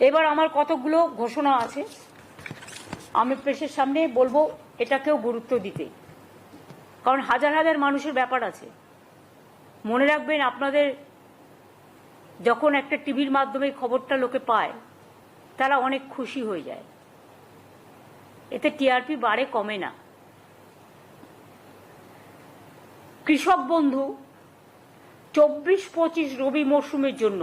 এবার আমার কতগুলো ঘোষণা আছে, আমি প্রেসের সামনে বলব এটাকেও গুরুত্ব দিতে। কারণ হাজার হাজার মানুষের ব্যাপার আছে। মনে রাখবেন আপনাদের যখন একটা টিভির মাধ্যমে খবরটা লোকে পায়, তারা অনেক খুশি হয়ে যায়। এতে টিআরপি বাড়ে, কমে না। কৃষক বন্ধু, চব্বিশ পঁচিশ রবি মরশুমের জন্য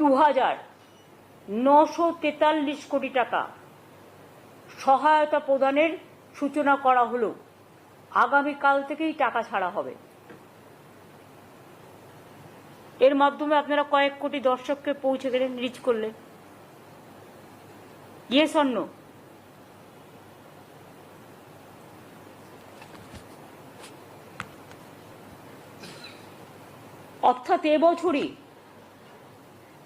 দু হাজার নশো তেতাল্লিশ কোটি টাকা সহায়তা প্রদানের সূচনা করা হলো। আগামীকাল থেকেই টাকা ছাড়া হবে। এর মাধ্যমে আপনারা কয়েক কোটি দর্শককে পৌঁছে গেলেন রিচ করলেন। ইয়েস অন্য অর্থাৎ এবছরই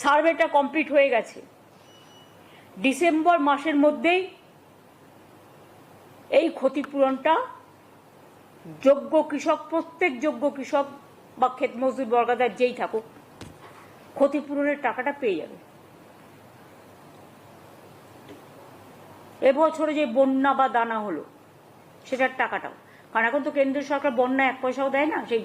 সার্ভেটা কমপ্লিট হয়ে গেছে। ডিসেম্বর মাসের মধ্যেই এই ক্ষতিপূরণটা যোগ্য কৃষক, প্রত্যেক যোগ্য কৃষক বা ক্ষেত মজদুর বর্গাদার যেই থাকুক, ক্ষতিপূরণের টাকাটা পেয়ে যাবে। এবছরে যে বন্যা বা দানা হলো, সেটার টাকাটাও। কারণ এখন তো কেন্দ্র সরকার বন্যা এক পয়সাও দেয় না, সেই